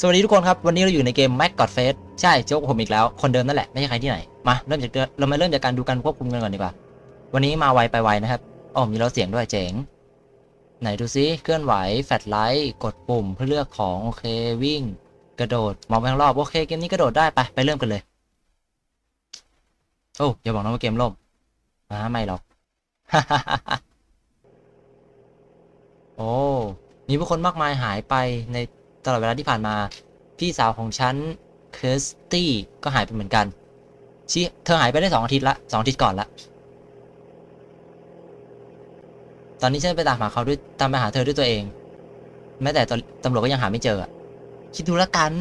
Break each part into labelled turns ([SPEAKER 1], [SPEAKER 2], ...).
[SPEAKER 1] สวัสดีทุกคนครับ วันนี้เราอยู่ในเกม Mac God Face ใช่โจ๊กผมอีกแล้ว คนเดิมนั่นแหละ ไม่ใช่ใครที่ไหน มาเริ่มจากเดือนเรามาเริ่มจากการดูการควบคุมกันก่อนดีกว่า วันนี้มาไวไปไวนะครับอ๋อมีเราเสียงด้วยเจ๋ง ไหนดูซิเคลื่อนไหวแฟลชไลท์กดปุ่มเพื่อเลือกของโอเควิ่ง กระโดดมองไปข้างรอบโอเคเกมนี้กระโดดได้ไปไปเริ่มกันเลยโอ้อย่าบอกนะว่าเกมล่มอ่าไม่หรอกโอ้มีผู้คนมากมายหายไปใน ตลอดเวลาที่ผ่านมา พี่สาวของฉันเคิสตี้ก็หายไปเหมือนกันชิเธอหายไปได้สองอาทิตย์ละสองอาทิตย์ก่อนละ ตอนนี้ฉันไปตามหาเขาด้วยตามไปหาเธอด้วยตัวเอง แม้แต่ตำรวจก็ยังหาไม่เจอคิดดูละกัน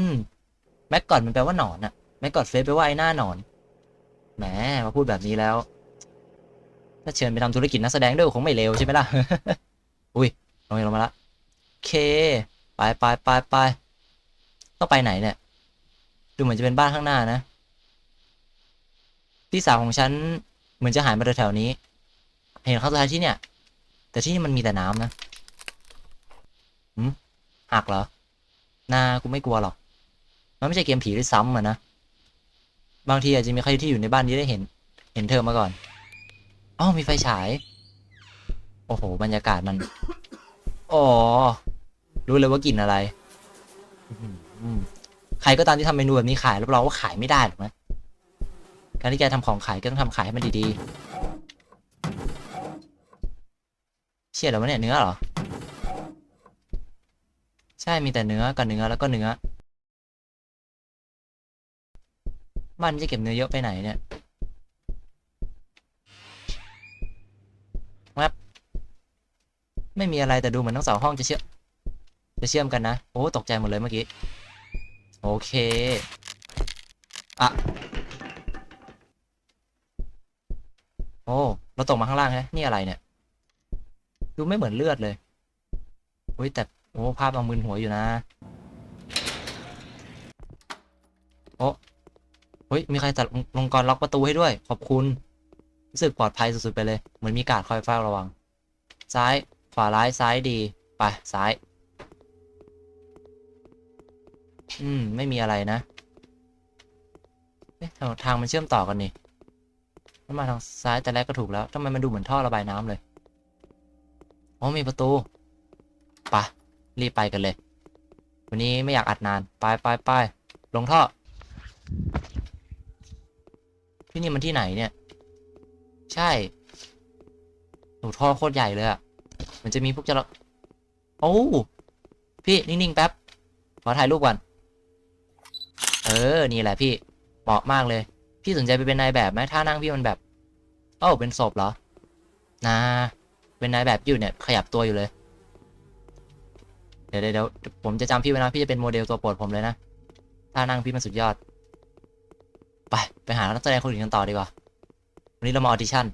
[SPEAKER 1] แม็กกอดมันแปลว่าหนอนอะแม็กกอดเฟสแปลว่าไอ้หน้าหนอนแหมมาพูดแบบนี้แล้ว ถ้าเชิญไปทำธุรกิจนักแสดงด้วยคงไม่เลวใช่ไหมล่ะ อุ้ยลงมาลงมาละเค ไปไปไปไปต้องไปไหนเนี่ย ดูเหมือนจะเป็นบ้านข้างหน้านะ พี่สาวของฉันเหมือนจะหายมาแถวๆนี้ เห็นเขาสุดท้ายที่เนี่ย แต่ที่นี่มันมีแต่น้ำนะหืมหักเหรอ นากูไม่กลัวหรอก มันไม่ใช่เกมผีด้วยซ้ำอะนะ บางทีอาจจะมีใครที่อยู่ในบ้านนี้ได้เห็น เห็นเธอมาก่อนอ๋อมีไฟฉาย โอ้โห บรรยากาศมัน อ๋อ รู้เลยว่ากลิ่นอะไรอื้อหือใครก็ตามที่ทำเมนูแบบนี้ขายรับรองว่าขายไม่ได้หรอกนะการที่แกทำของขายก็ต้องทำขายให้มันดีๆ เชี่ยแล้ววะเนี่ยเนื้อเหรอ ใช่มีแต่เนื้อกับเนื้อแล้วก็เนื้อมันจะเก็บเนื้อเยอะไปไหนเนี่ยแวบไม่มีอะไรแต่ดูเหมือนทั้งสองห้องจะเชื่อม จะเชื่อมกันนะ โอ้ ตกใจหมดเลยเมื่อกี้ โอเคอะโอ้ เราตกมาข้างล่างฮะนี่อะไรเนี่ย ดูไม่เหมือนเลือดเลยโอ้ยแต่โอ้ภาพเอามึนหัวอยู่นะ โอ้เฮ้ย มีใครตัดลงกรล็อกประตูให้ด้วย ขอบคุณ รู้สึกปลอดภัยสุดๆไปเลย เหมือนมีการดคอยเฝ้าระวัง ซ้าย ขวาร้าย ซ้ายดี ไป ซ้าย อืม ไม่มีอะไรนะเอ๊ะทางมันเชื่อมต่อกันนี่ถ้ามาทางซ้ายแต่แรกก็ถูกแล้วทำไมมันดูเหมือนท่อระบายน้ำเลยอ๋อมีประตูไปะรีบไปกันเลย วันนี้ไม่อยากอัดนาน ไปไปไปลงท่อ ที่นี่มันที่ไหนเนี่ย ใช่โหท่อโคตรใหญ่เลยอะมันจะมีพวกจระโอ้พี่ นิ่ง ๆ แป๊บ ขอถ่ายรูปก่อน ออนี่แหละพี่ เหมาะมากเลย พี่สนใจไปเป็นนายแบบไหมท่านั่งพี่มันแบบ เอ้าเป็นศพเหรอนาเป็นนายแบบอยู่เนี่ย ขยับตัวอยู่เลย เดี๋ยวเดี๋ยวผมจะจำพี่ไว้นะ พี่จะเป็นโมเดลตัวโปรดผมเลยนะ ท่านั่งพี่มันสุดยอด ไป ไปหานักแสดงคนอื่นกันต่อดีกว่า วันนี้เรามาออดิชั่น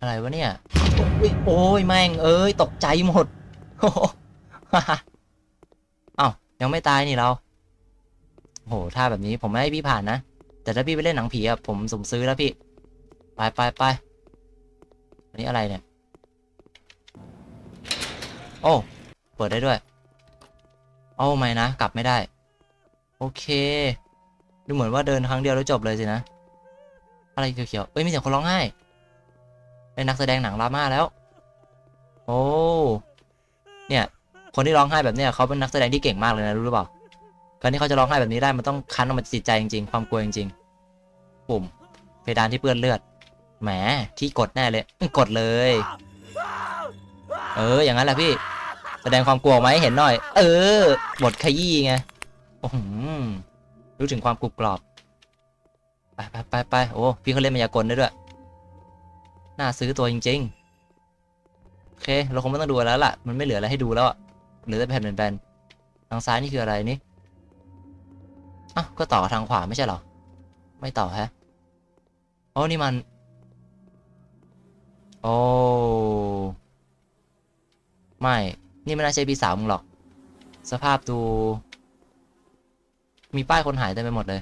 [SPEAKER 1] อะไรวะเนี่ย โอ้ยแม่ง เอ้ย ตกใจหมดโอ้โหเอ้า ยังไม่ตายนี่เราโหถ้าแบบนี้ผมไม่ให้พี่ผ่านนะ แต่ถ้าพี่ไปเล่นหนังผีอะผมสมซื้อแล้วพี่ ไปไปไปอันนี้อะไรเนี่ย โอ้ เปิดได้ด้วย โอ้ไม่นะ กลับไม่ได้ โอเค ดูเหมือนว่าเดินครั้งเดียวแล้วจบเลยสินะ อะไรเขียวๆเอ้ยมีเสียงคนร้องไห้เป็นนักแสดงหนังราม่าแล้ว โอ้ เนี่ย คนที่ร้องไห้แบบเนี้ยเขาเป็นนักแสดงที่เก่งมากเลยนะรู้หรือเปล่าการที่เขาจะร้องไห้แบบนี้ได้มันต้องคั้นออกมาจิตใจจริงๆ ความกลัวจริงๆ ปุ่ม เพดานที่เปื้อนเลือด แหม ที่กดแน่เลย กดเลย เออ อย่างนั้นแหละพี่ แสดงความกลัวออกมเห็นหน่อย เออ บทขยี้ไง โอ้โหรู้ถึงความกรุบกรอบ ไปไปไปไปโอ้ พี่เขาเล่นมายากลได้ด้วย น่าซื้อตัวจริง ๆ โอเค เราคงไม่ต้องดูแล้วล่ะ มันไม่เหลืออะไรให้ดูแล้วอะ เหลือแต่แผ่นแบนทางซ้ายนี่คืออะไรนี่อ้าวก็ต่อทางขวาไม่ใช่หรอ ไม่ต่อฮะโอ้นี่มัน โอ้ไม่ นี่ไม่น่าใช่พี่สาวมึงหรอก สภาพดู มีป้ายคนหายเต็มไปหมดเลย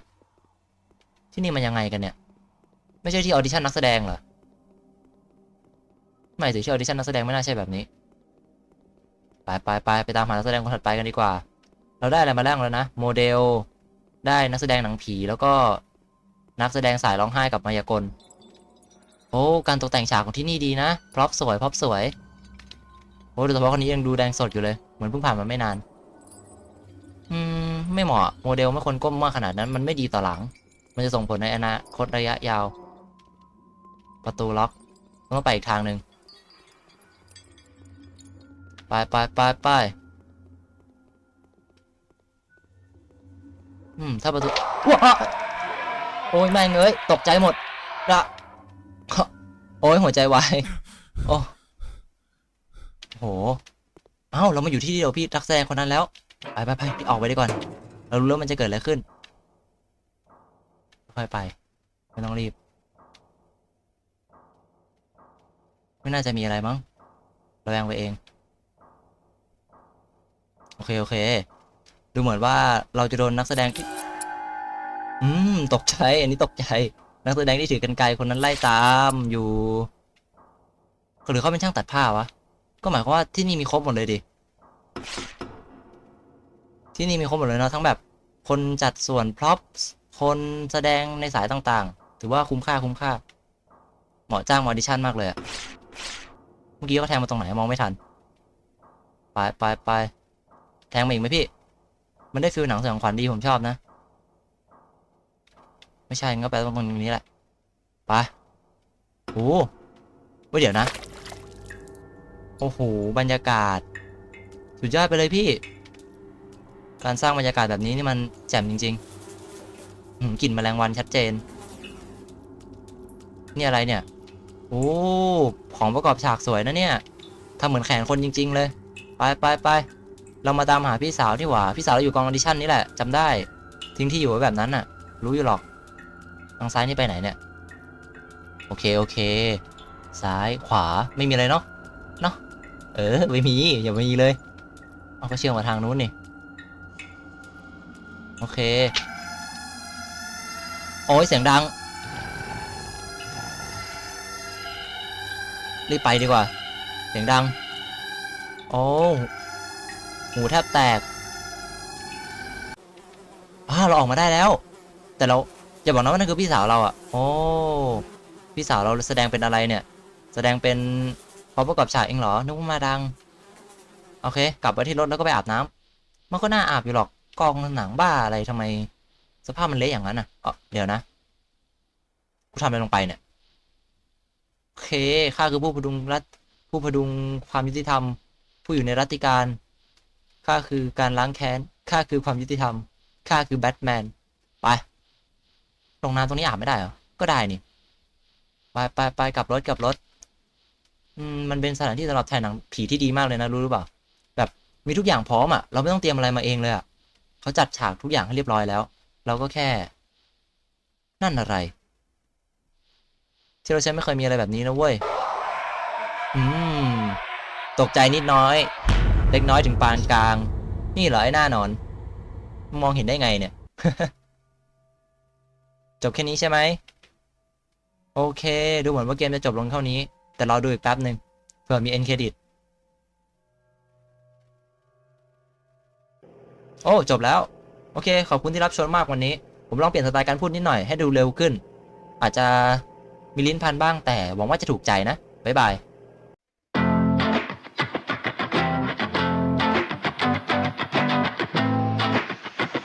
[SPEAKER 1] ที่นี่มันยังไงกันเนี่ย ไม่ใช่ที่ออดิชั่นนักแสดงเหรอ ไม่สิที่ออดิชั่นนักแสดงไม่น่าใช่แบบนี้ ไปไปไปไปตามหานักแสดงคนถัดไปกันดีกว่า เราได้อะไรมาแล้วแล้วนะ โมเดล ได้นักแสดงหนังผีแล้วก็นักแสดงสายร้องไห้กับมายากล โอ้ การตกแต่งฉากของที่นี่ดีนะ พร็อพสวย พร็อพสวย โอ้โดยเฉพาะคนนี้ยังดูแดงสดอยู่เลย เหมือนเพิ่งผ่านมาไม่นาน อืม ไม่เหมาะ โมเดลไม่ควรก้มมากขนาดนั้น มันไม่ดีต่อหลัง มันจะส่งผลในอนาคตระยะยาว ประตูล็อกต้องไปอีกทางหนึ่ง ไปไปไปไปอืม ถ้าประตูว้าโอ้ยแม่งเอ้ย ตกใจหมดละโอ้ยหัวใจวายโอ้โห เอ้า เรามาอยู่ที่เดียวพี่นักแสดงคนนั้นแล้ว ไปไปไปพี่ออกไปดีก่อน เรารู้แล้วมันจะเกิดอะไรขึ้น ค่อยไป ไม่ต้องรีบ ไม่น่าจะมีอะไรมั้งระแวงไปเอง เค โอเค ดูเหมือนว่าเราจะโดนนักแสดงที่ อืม ตกใจ อันนี้ตกใจ นักแสดงที่ถือกันไกลคนนั้นไล่ตามอยู่ หรือเขาเป็นช่างตัดผ้าวะ ก็หมายความว่าที่นี่มีครบหมดเลยดิ ที่นี่มีครบหมดเลยเนาะทั้งแบบ คนจัดส่วนพร็อพ คนแสดงในสายต่างๆ ถือว่าคุ้มค่าคุ้มค่า เหมาะจ้างมออดิชั่นมากเลยอะเมื่อกี้เขาแทงมาตรงไหนมองไม่ทัน ไปไปไป แทงมาอีกไหมพี่ มันได้ฟิลหนังสยองขวัญดีผมชอบนะ ไม่ใช่ก็ไปตรงนี้แหละไปโอ้เว้ยเดี๋ยวนะ โอ้โห บรรยากาศ สุดยอดไปเลยพี่ การสร้างบรรยากาศแบบนี้นี่มันแจ่มจริงๆกลิ่นแมลงวันชัดเจน นี่อะไรเนี่ย โอ้ ของประกอบฉากสวยนะเนี่ย ทำเหมือนแขนคนจริง ๆ เลย ไปไปไป เรามาตามหาพี่สาวที่หว่าพี่สาวเราอยู่กองออดิชั่นนี่แหละจำได้ ทิ้งที่อยู่ไว้แบบนั้นน่ะ รู้อยู่หรอกทางซ้ายนี่ไปไหนเนี่ย โอเคโอเค ซ้ายขวาไม่มีอะไรเนาะเนาะเออไม่มีอย่ามีเลยเอาก็เชื่อมมาทางนู้นนี่โอเค โอ้ยเสียงดังรีบไปดีกว่า เสียงดัง โอ้ หูแทบแตกอ้าเราออกมาได้แล้ว แต่เราอย่าบอกนะว่านั่นคือพี่สาวเราอะโอ้พี่สาวเราแสดงเป็นอะไรเนี่ย แสดงเป็นพอประกอบฉากเองเหรอนึกว่ามาดัง โอเค กลับไปที่รถแล้วก็ไปอาบน้ำมันก็น่าอาบอยู่หรอกกองหนังบ้าอะไรทำไม สภาพมันเละอย่างนั้นอะเออเดี๋ยวนะกูทำอะไรลงไปเนี่ยโอเคข้าคือผู้พดุงรัฐผู้พดุงความยุติธรรม ผู้อยู่ในรัติการ ข้าคือการล้างแค้น ข้าคือความยุติธรรม ข้าคือแบทแมน ไปลงน้ำตรงนี้อาบไม่ได้เหรอ ก็ได้นี่ ไปไปไปกลับรถกลับรถ มันเป็นสถานที่สำหรับถ่ายหนังผีที่ดีมากเลยนะรู้หรือเปล่า แบบมีทุกอย่างพร้อมอะ เราไม่ต้องเตรียมอะไรมาเองเลยอะเขาจัดฉากทุกอย่างให้เรียบร้อยแล้ว เราก็แค่ นั่นอะไรที่เราใช้ไม่เคยมีอะไรแบบนี้นะเว้ย อืม ตกใจนิดน้อย เล็กน้อยถึงปานกลาง นี่เหรอไอ้หน้านอน มองเห็นได้ไงเนี่ย จบแค่นี้ใช่ไหม โอเค ดูเหมือนว่าเกมจะจบลงเท่านี้ แต่เรอดูอีกแป๊บหนึ่งเผื่อมีเอ็นเครดิต โอ้ จบแล้ว โอเค ขอบคุณที่รับชมมากวันนี้ ผมลองเปลี่ยนสไตล์การพูดนิดหน่อยให้ดูเร็วขึ้น อาจจะมีลิ้นพันบ้างแต่หวังว่าจะถูกใจนะ บ๊ายบาย